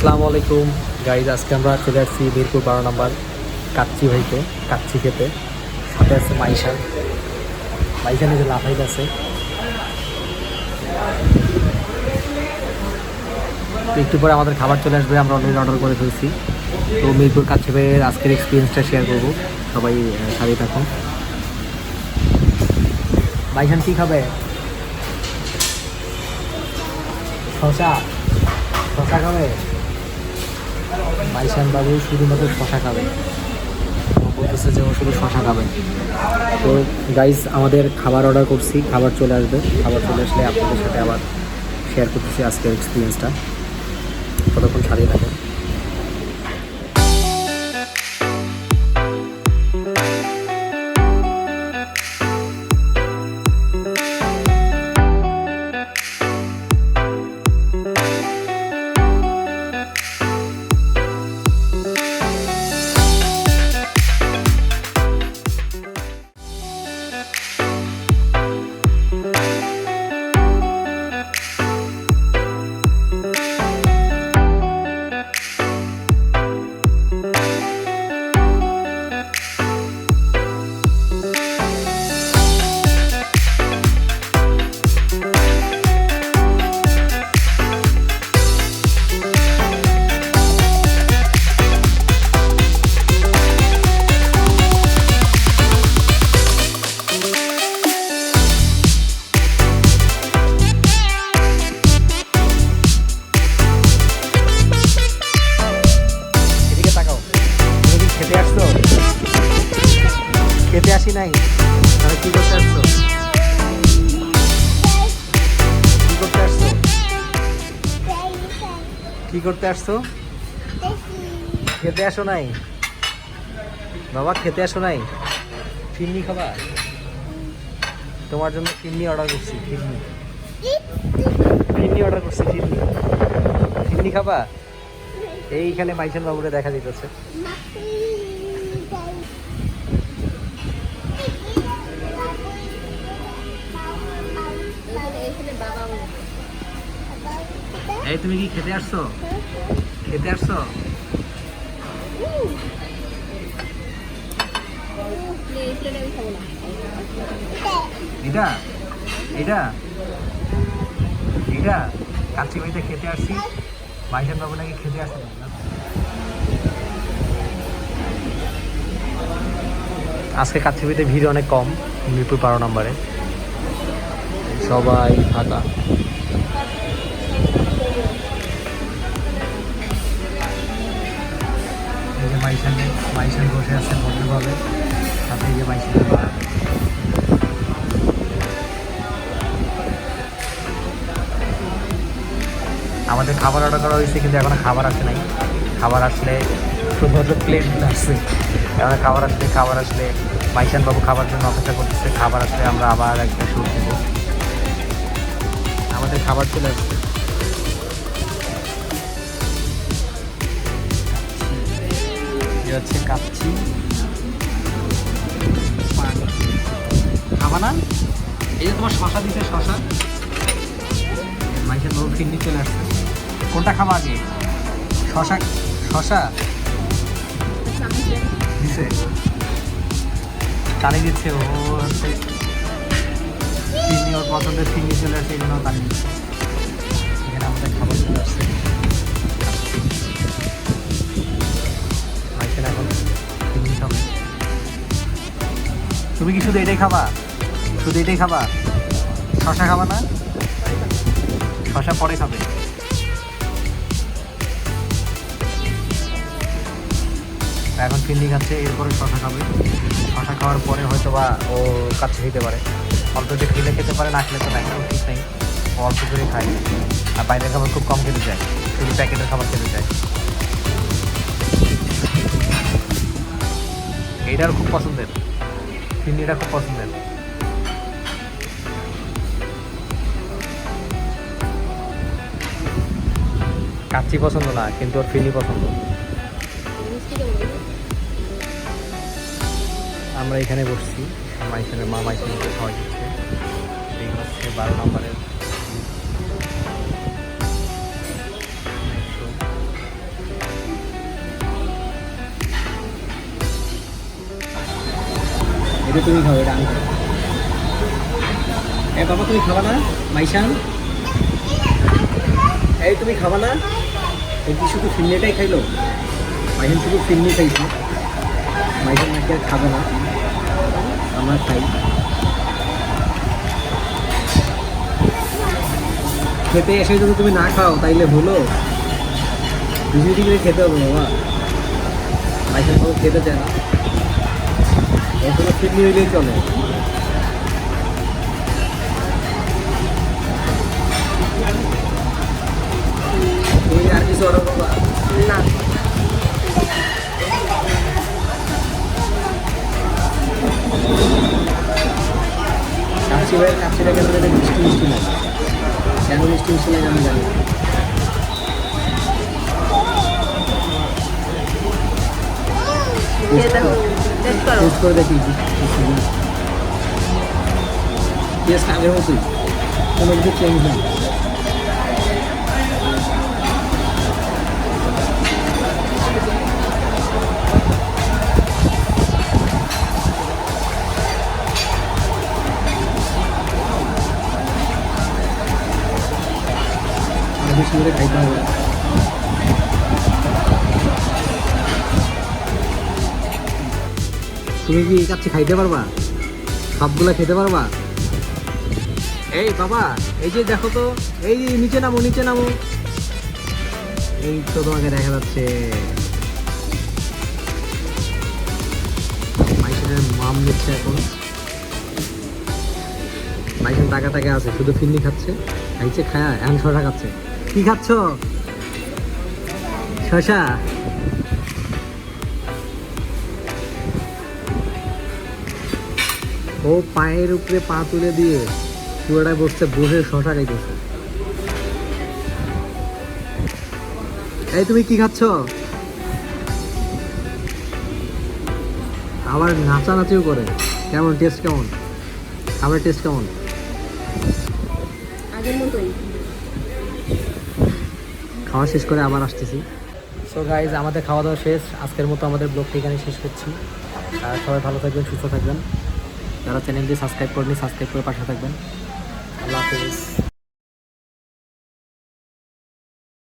আসসালামু আলাইকুম। গাইজ আজকে আমরা চলে আসছি মিরপুর বারো নম্বর কাচ্চি ভাইতে কাচ্চি খেতে। সাথে আছে মাইশান মাইশানে যে লাফাইত আছে। একটু পরে আমাদের খাবার চলে আসবে, আমরা অলরেডি অর্ডার করে ফেলছি। তো মিরপুর কাচ্চি ভাইয়ের আজকের এক্সপিরিয়েন্সটা শেয়ার করব। সবাই সাথে থাকুন। মাইশান কী খাবে? শশা শশা খাবে? মাইশান বাবু শুধুমাত্র শশা খাবেন। বলতেছে যে ও শুধু শশা খাবেন। তো গাইস আমাদের খাবার অর্ডার করছি, খাবার চলে আসবে। খাবার চলে আসলে আপনাদের সাথে আবার শেয়ার করতেছি আজকের এক্সপিরিয়েন্সটা কতক্ষণ ছাড়িয়ে থাকুন কি করতে আসছো? খেতে আসো নাই? বাবা, খেতে আসো নাই? ফিরনি খাবা? তোমার জন্য ফিরনি অর্ডার করছি, ফিরনি। ফিরনি অর্ডার করছি, ফিরনি। ফিরনি খাবা? এইখানে মাইশান বাবুরে দেখা দিতেছে। এই, তুমি কি খেতে আসছো? খেতে আসছো? এটা? এটা? এটা? কাচ্চি বাড়িতে খেতে আসছি। মাইশান বাবু নাকি খেতে আসে না? আজকে কাচ্চিবিতে ভিড় অনেক কম, মিরপুর বারো নম্বরে। সবাই ফাঁকা। এই যে মাইশানে মাইশান বসে আছে ভদ্রভাবে। সাথে এই যে মাইশানের মা আমাদের খাবার অর্ডার করা হয়েছে, কিন্তু এখনও খাবার আসে নাই। খাবার আসলে শুধুমাত্র প্লেট আসছে। এখন খাবার আসলে খাবার আসলে মাইশান বাবু খাবার জন্য অপেক্ষা করতেছে। খাবার আসলে আমরা আবার একটা দেব আমাদের খাবার চলে আসছে। এটা হচ্ছে কাচ্ছি। খাবা না? এই যে তোমার শশা দিতে শশা। মাইকেল বাবু ফিরনি চলে আসছে। কোনটা খাবা আগে? শশা শশা? দিছে। টানি দিচ্ছে ও হচ্ছে ফিরনি ওর পছন্দের ফিরনি চলে আসছে, এই জন্য ও দিচ্ছে। তুমি কি শুধু এটাই খাবা? শুধু এটাই খাবা? শশা খাবা না? শশা পরে খাবে। এখন ফিন্নি খাচ্ছে, এরপরে শশা খাবে। শশা খাওয়ার পরে হয়তো বা ও কাছে খেতে পারে। অল্প একটু খেলে খেতে পারে, না খেলে তো নাই ঠিক নেই। অল্প করে খায়। আর বাইরের খাবার খুব কম খেতে চায়। শুধু প্যাকেটের খাবার খেতে চায়। এইটার খুব পছন্দের। ফিন্নিটা খুব পছন্দের। কাচ্চি পছন্দ না, কিন্তু ওর ফিনি পছন্দ। আমরা এখানে বসছি আমার এখানে মামা এখানে খাওয়া দিচ্ছে। এই হচ্ছে বারো নম্বরের এটা তুমি খাও এটা আমি খাব। এ বাবা, তুমি খাবা না? মাইশান এই তুমি খাবা না? এই কি শুধু ফিরনিটাই খাইলো? মাইশান শুধু ফিরনি খাইছে। মাইশান নাকি আর খাবে না। আমরা খাই। খেতে এসে যদি তুমি না খাও, তাইলে হলো দুই ডিগ্রি খেতে হবে বাবা। মাইশান বাবু খেতে চায় না। এখনও ফিরনি হইলেই চলে। আর কিছু অর্ডার করবা না। কাচ্চি ভাইয়ের কাচ্চিটা কেন এটা মিষ্টি মিষ্টি লাগে। কেন মিষ্টি মিষ্টি লাগে আমি জানি টেস্ট করো। টেস্ট করে দেখি টেস্ট আগের মতোই কোনো কিছু চেঞ্জ নেই তুমি কি কাচ্চি খাইতে পারবা? সবগুলা খেতে পারবা? এই বাবা, এই যে দেখো তো, এই যে নিচে নামো নিচে নামো। এই তো তোমাকে দেখা যাচ্ছে। মাইসেনের মাম নিচ্ছে এখন। মাইসেন টাকা টাকা আছে, শুধু ফিন্নি খাচ্ছে। খাইছে, খায়া, এখন শশা খাচ্ছে। কি খাচ্ছ? শশা ও পায়ের উপরে পা তুলে দিয়ে পুরোটায় বসছে বসে শশা খাইতেছে। এই তুমি কি খাচ্ছ? আবার নাচানাচিও করে। কেমন টেস্ট কেমন? খাবার টেস্ট কেমন? আগের মতোই। খাওয়া শেষ করে আবার আসতেছি। সো গাইজ আমাদের খাওয়া দাওয়া শেষ। আজকের মতো আমাদের ব্লগটি এখানে শেষ করছি। আর সবাই ভালো থাকবেন সুস্থ থাকবেন। যারা চ্যানেলটি সাবস্ক্রাইব করেনি সাবস্ক্রাইব করে পাশে থাকবেন। আল্লাহ হাফিজ।